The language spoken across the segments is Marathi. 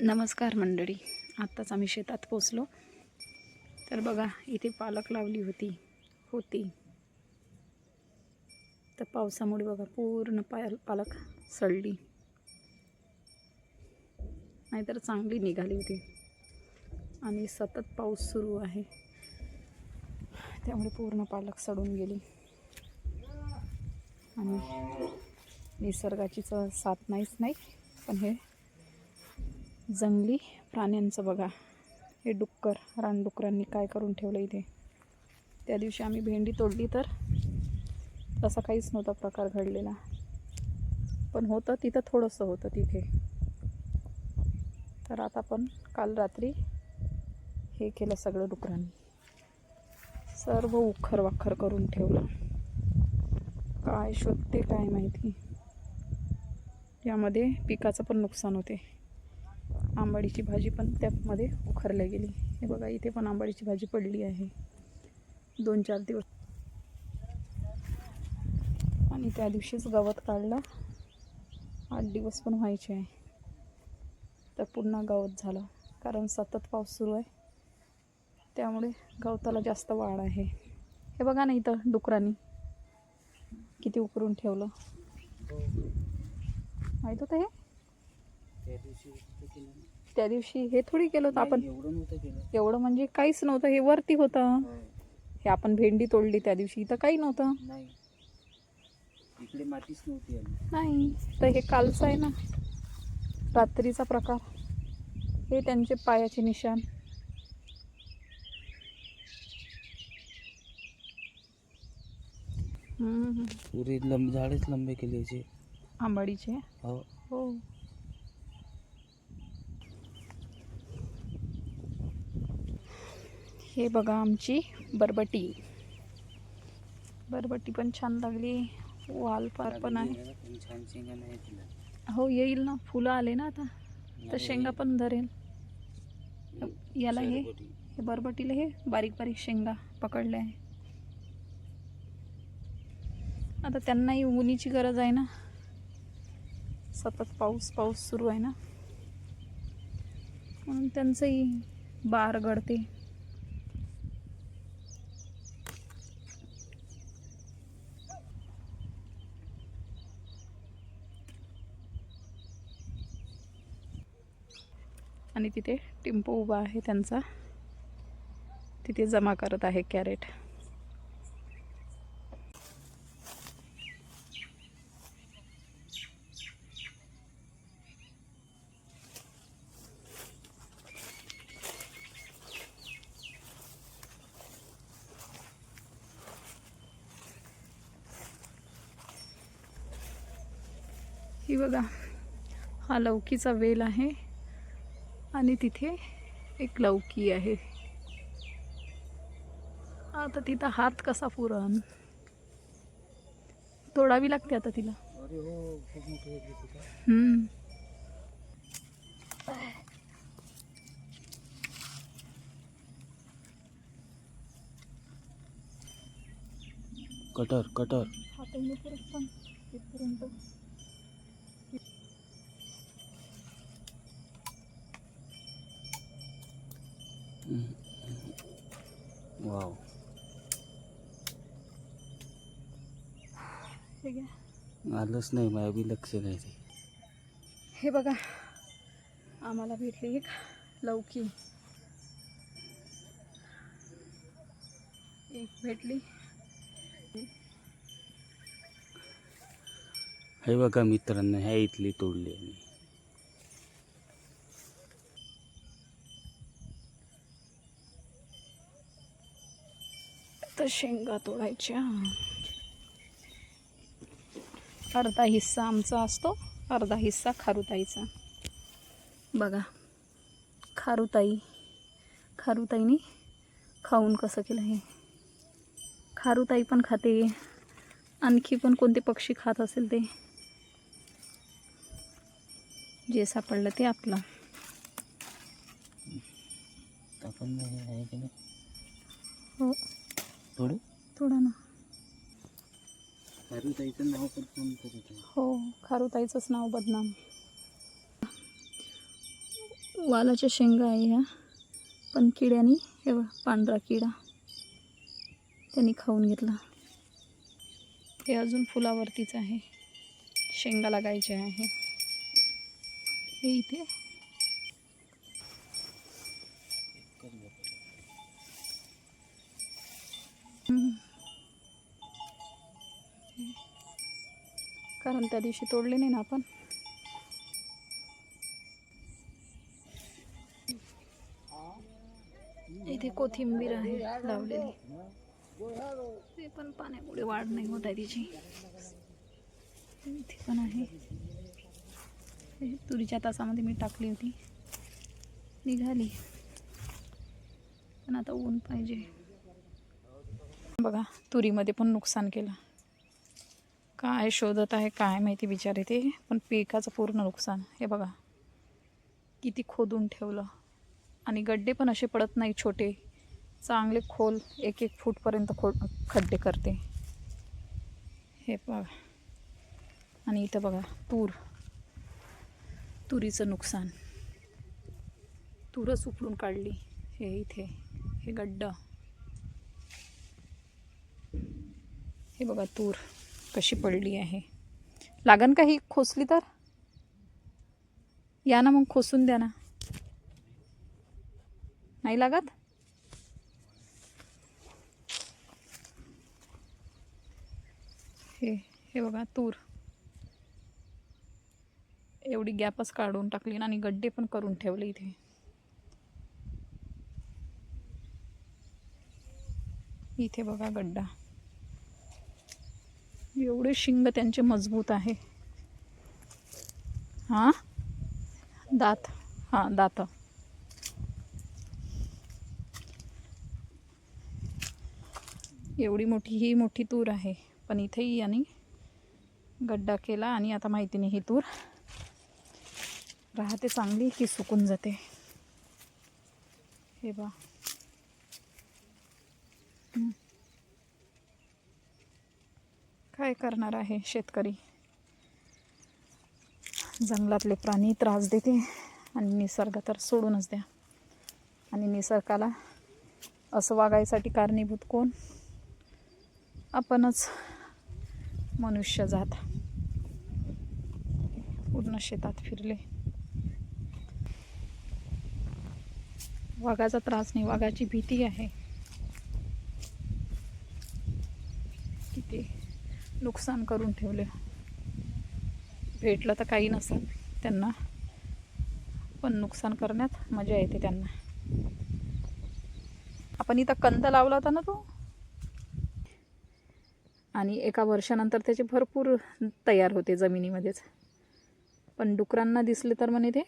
नमस्कार मंडळी. आत्ताच आम्ही शेतात पोचलो तर बघा इथे पालक लावली होती. होती. तर पावसामुळे बघा पूर्ण पाल पालक सडली. नाहीतर चांगली निघाली होती. आणि सतत पाऊस सुरू आहे. त्यामुळे पूर्ण पालक सडून गेली. आणि निसर्गाची साथ नाहीच नाही पण हे जंगली प्राण्यांचं बघा. हे डुक्कर रानडुकरांनी काय करून ठेवलं इथे? त्या दिवशी आम्ही भेंडी तोडली तर तसा काहीच नव्हता प्रकार घडलेला. पण होतं तिथं थोडंसं होतं तिथे. तर आता पण काल रात्री हे केलं सगळं डुकरांनी. सर्व उखर वाखर करून ठेवलं. काय शोधते काय माहिती? यामध्ये पिकाचं पण नुकसान होते. आंबाडीची भाजी पण त्यामध्ये उखरल्या गेली. हे बघा इथे पण आंबाडीची भाजी पडली आहे. दोन चार दिवस. आणि त्या दिवशीच गवत काढलं. आठ दिवस पण व्हायचे आहे. तर पुन्हा गवत झालं. कारण सतत पाऊस सुरू आहे. त्यामुळे गवताला जास्त वाढ आहे. हे बघा ना इथं डुकरांनी किती उकरून ठेवलं. माहीत होतं हे? त्या दिवशी हे थोडी केलं होतं आपण. एवढं म्हणजे काहीच नव्हतं हे वरती होतं. हो. आपण भेंडी तोडली त्या दिवशी इथं काही नव्हतं. नाही. इकडे मातीच नव्हती आली. नाही तर हे कालचं आहे ना रात्रीचा प्रकार. हे त्यांचे पायाचे निशाण. हम्म. पुरे लंब झाडेच लंबे केले आंबाडीचे? हो. हो. हे बघा आमची बरबटी. बरबटी पण छान लागली. वाल पार पण आहे. हो येईल ना. फुलं आले ना आता. तर नाही, शेंगा पण धरेल. याला हे. हे बरबटीला हे? बारीक बारीक शेंगा पकडल्या आहे. आता त्यांनाही उन्हीची गरज आहे ना. सतत पाऊस पाऊस सुरू आहे ना. म्हणून त्यांचंही बार गळते. आणि तिथे टिम्पो उभा आहे त्यांचा. तिथे जमा करत आहे कॅरेट. ही बघा हा लौकीचा वेल आहे. आणि तिथे एक लौकी आहे. आता तिथं हात कसा पुरण? तोडावी लागते आता तिला. हो. Cutter cutter. घ्या आलंच नाही माझ्या बी लक्ष नाही ते. हे बघा आम्हाला भेटली एक लौकी. एक भेटली. हे बघा मित्रांनो ह्या इथली तोडली आम्ही. तर शेंगा तोडायच्या. अर्धा हिस्सा आमचा असतो अर्धा हिस्सा खारुताईचा. बघा खारुताई खारुताईने खाऊन कसं केलं हे. खारुताई पण खाते आणखी पण कोणते पक्षी खात असेल ते. जे सापडलं ते आपलं. हे हो. थोडं? थोडं ना. खारुताईचं नाव बदनाम करत आहे. हो खारुताईचंच नाव बदनाम. वालाच्या शेंगा आहे ह्या पण किड्यानी हे पांढरा किडा त्यांनी खाऊन घेतला. हे अजून फुलावरतीच आहे. शेंगा लागायचे आहे. हे इथे. हम्म. कारण त्या दिवशी तोडले नाही ना आपण. इथे कोथिंबीर आहे लावलेली. ते पण पाण्यामुळे वाढ नाही होत आहे तिची. इथे पण आहे. तुरीच्या तासामध्ये मी टाकली होती. निघाली. पण आता ऊन पाहिजे. बघा तुरीमध्ये पण नुकसान केलं. काय शोधत आहे काय माहिती विचार येते पण पिकाचं पूर्ण नुकसान. हे बघा. किती खोदून ठेवलं. आणि गड्डे पण असे पडत नाही छोटे. चांगले खोल एक एक फूटपर्यंत खो खड्डे करते. हे बघा. आणि इथं बघा तूर. तुरीचं नुकसान. तूरच उपडून काढली. हे इथे. हे गड्डा. हे बघा तूर. कशी पडली आहे? लागन का ही खोसली तर? या ना मग खोसून द्या ना. नाही लागत? हे हे बघा तूर. एवढी गॅपच काढून टाकली ना आणि गड्डे पण करून ठेवले इथे. इथे बघा गड्डा. एवढे शिंग त्यांचे मजबूत आहे. हां? दात. हां दात. एवढी मोठी ही मोठी तूर आहे. पण इथेही यांनी गड्डा केला आणि आता माहिती नाही ही तूर राहते चांगली की सुकून जाते. हे बा काय करणार आहे शेतकरी? जंगलातले प्राणी त्रास देते आणि निसर्ग तर सोडूनच द्या. आणि निसर्गाला असं वागायसाठी कारणीभूत कोण? आपणच मनुष्य जात. पूर्ण शेतात फिरले. वाघाचा त्रास नाही वाघाची भीती आहे. किती नुकसान करून ठेवले. भेटलं तर काही नसेल त्यांना. पण नुकसान करण्यात मजा येते त्यांना. आपण इथं कंद लावला होता ना तो? आणि एका वर्षानंतर त्याचे भरपूर तयार होते जमिनीमध्येच. पण डुकरांना दिसले तर म्हणे ते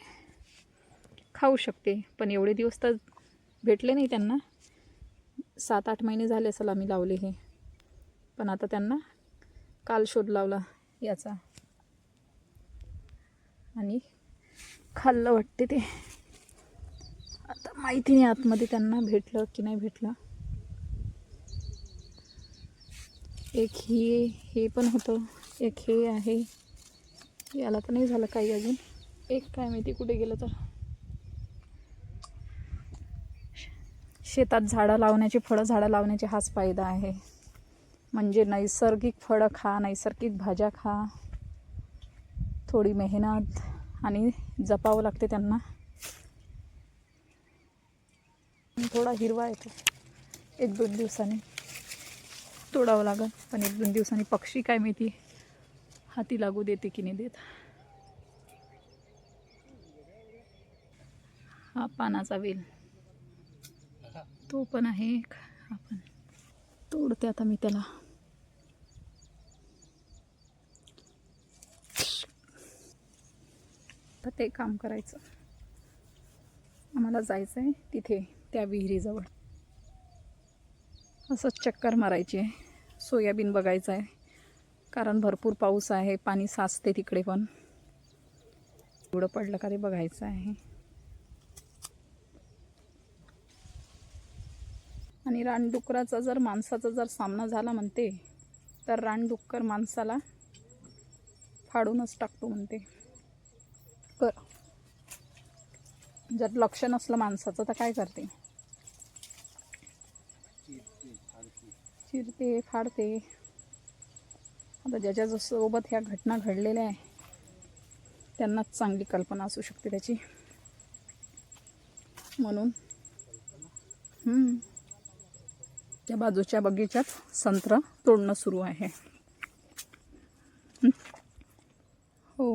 खाऊ शकते. पण एवढे दिवस तर भेटले नाही त्यांना. सात आठ महिने झाले असेल आम्ही लावले हे. पण आता त्यांना काल शोध लावला याचा. आणि खाल्लं वाटते ते. आता माहिती नाही आतमध्ये त्यांना भेटलं की नाही भेटलं. एक ही हे पण होतं. एक हे आहे. याला तर नाही झालं काही अजून. एक काय माहिती कुठे गेलं तर. शेतात झाडं लावण्याची फळं झाडं लावण्याचे हाच फायदा आहे. म्हणजे नैसर्गिक फळं खा नैसर्गिक भाज्या खा. थोडी मेहनत आणि जपावं लागते त्यांना. थोडा हिरवा येतो. एक दोन दिवसांनी तोडावं लागेल. पण एक दोन दिवसांनी पक्षी काय माहिती हाती लागू देते की नाही देत. हा पानाचा वेल. तो पण आहे एक. आपण तोडते आता मी त्याला. तर ते काम करायचं. आम्हाला जायचं आहे तिथे त्या विहिरीजवळ. असंच चक्कर मारायची आहे. सोयाबीन बघायचं आहे. कारण भरपूर पाऊस आहे पाणी साचते तिकडे पण. एवढं पडलं का ते बघायचं आहे. आणि रानडुकराचा जर माणसाचा जर सामना झाला म्हणते तर रानडुक्कर माणसाला फाडूनच टाकतो म्हणते. कर. जर लक्ष नसलं माणसाचं तर काय करते? चिरते फाडते. आता ज्याच्या सोबत ह्या घटना घडलेल्या आहे त्यांनाच चांगली कल्पना असू शकते त्याची. म्हणून त्या बाजूच्या बगीचात संत्र तोडणं सुरू आहे. हो.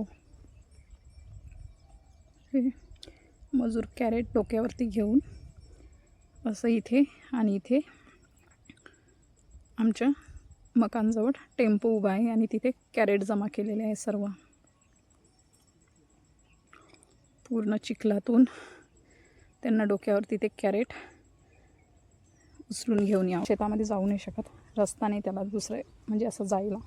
हे मजूर कॅरेट डोक्यावरती घेऊन असं इथे आणि इथे आमच्या मकानजवळ टेम्पो उभा आहे आणि तिथे कॅरेट जमा केलेले आहे सर्व. पूर्ण चिखलातून त्यांना डोक्यावर तिथे कॅरेट उचलून घेऊन या. शेतामध्ये जाऊ नाही शकत. रस्ता नाही त्याला दुसरे म्हणजे असं जायला.